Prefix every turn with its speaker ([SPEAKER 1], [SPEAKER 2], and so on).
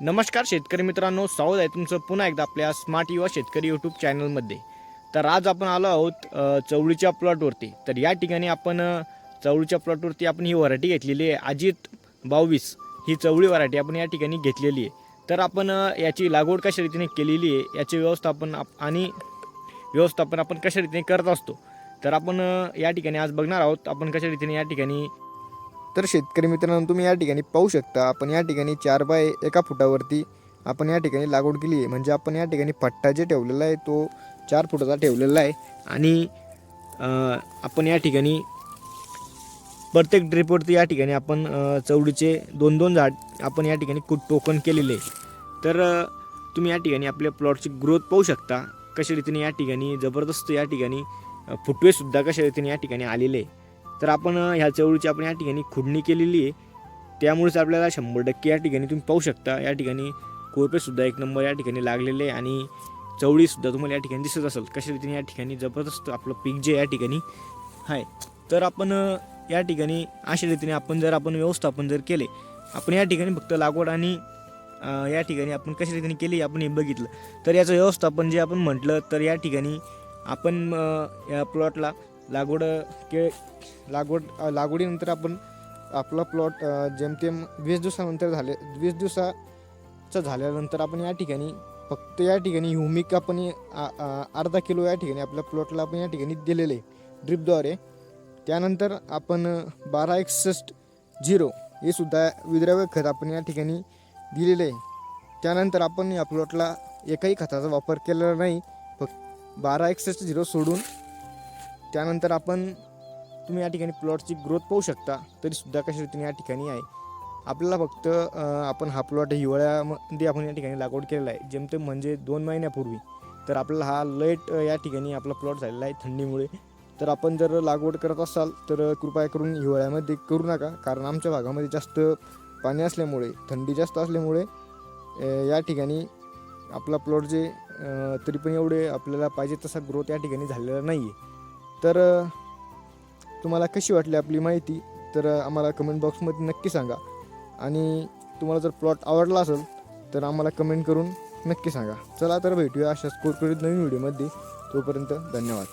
[SPEAKER 1] नमस्कार शेतकरी मित्रांनो स्वागत आहे तुमचं पुन्हा एकदा आपल्या स्मार्ट युवा शेतकरी यूट्यूब चॅनलमध्ये तर आज आपण आलो आहोत चवळीच्या प्लॉटवरती तर या ठिकाणी आपण चवळीच्या प्लॉटवरती आपण ही व्हरायटी घेतलेली आहे अजित बावीस. ही चवळी व्हरायटी आपण या ठिकाणी घेतलेली आहे. तर आपण याची लागवड कशा रीतीने केलेली आहे याचे व्यवस्थापन आप- आणि व्यवस्थापन आपण कशा रीतीने करत असतो. तर आपण या ठिकाणी आज बघणार आहोत आपण कशा रीतीने या ठिकाणी
[SPEAKER 2] तर शेतकरी मित्रांनो तुम्ही या ठिकाणी पाहू शकता आपण या ठिकाणी चार बाय एका फुटावरती आपण या ठिकाणी लागवड केली आहे. म्हणजे आपण या ठिकाणी पट्टा जे ठेवलेला आहे तो चार फुटाचा ठेवलेला आहे.
[SPEAKER 1] आणि आपण या ठिकाणी प्रत्येक ड्रिपवरती या ठिकाणी आपण चवडीचे दोन दोन झाड आपण या ठिकाणी कुट टोकन केलेले आहे. तर तुम्ही या ठिकाणी आपल्या प्लॉटची ग्रोथ पाहू शकता कशा रीतीने या ठिकाणी जबरदस्त या ठिकाणी फुटवेसुद्धा कशा रीतीने या ठिकाणी आलेले आहे. तर आपण ह्या चवळीची आपण या ठिकाणी खुडणी केलेली आहे त्यामुळेच आपल्याला शंभर टक्के या ठिकाणी तुम्ही पाहू शकता या ठिकाणी कोरपेसुद्धा एक नंबर या ठिकाणी लागलेले आहे आणि चवळीसुद्धा तुम्हाला या ठिकाणी दिसत असेल कशा रीतीने या ठिकाणी जबरदस्त आपलं पीक जे या ठिकाणी आहे तर आपण या ठिकाणी अशा रीतीने आपण जर आपण व्यवस्थापन जर केले आपण या ठिकाणी फक्त लागवड आणि या ठिकाणी आपण कशा रीतीने केली आपण हे बघितलं तर याचं व्यवस्थापन जे आपण म्हटलं तर या ठिकाणी आपण या प्लॉटला लागवड के लागवड लागवडीनंतर आपण
[SPEAKER 2] आपला प्लॉट जेमतेम वीस दिवसानंतर झाले वीस दिवसाचं झाल्यानंतर आपण या ठिकाणी फक्त या ठिकाणी ह्युमिक आपण आ- अर्धा किलो या ठिकाणी आपल्या प्लॉटला आपण या ठिकाणी दिलेले आहे ड्रिपद्वारे. त्यानंतर आपण बारा एकसष्ट झिरो हे सुद्धा विद्राव्य खत आपण या ठिकाणी दिलेले आहे. त्यानंतर आपण या प्लॉटला एकाही खताचा वापर केलेला नाही. फक्त बारा एकसष्ट झिरो सोडून त्यानंतर आपण तुम्ही या ठिकाणी प्लॉटची ग्रोथ पाहू शकता. तरीसुद्धा कशा रीतीने या ठिकाणी आहे. आपल्याला फक्त आपण हा प्लॉट हिवाळ्यामध्ये आपण या ठिकाणी लागवड केलेला आहे. जेमतेम म्हणजे दोन महिन्यापूर्वी. तर आपल्याला हा लेट या ठिकाणी आपला प्लॉट झालेला आहे थंडीमुळे. तर आपण जर लागवड करत असाल तर कृपया करून हिवाळ्यामध्ये करू नका. कारण आमच्या भागामध्ये जास्त पाणी असल्यामुळे थंडी जास्त असल्यामुळे या ठिकाणी आपला प्लॉट जे तरी पण एवढे आपल्याला पाहिजे तसा ग्रोथ या ठिकाणी झालेला नाही आहे तर तुम्हाला कशी वाटली आपली माहिती? तर आम्हाला कमेंट बॉक्समध्ये नक्की सांगा. आणि तुम्हाला जर प्लॉट आवडला असेल तर आम्हाला कमेंट करून नक्की सांगा. चला तर भेटूया अशाच कुरकुरीत नवीन व्हिडिओमध्ये तोपर्यंत धन्यवाद.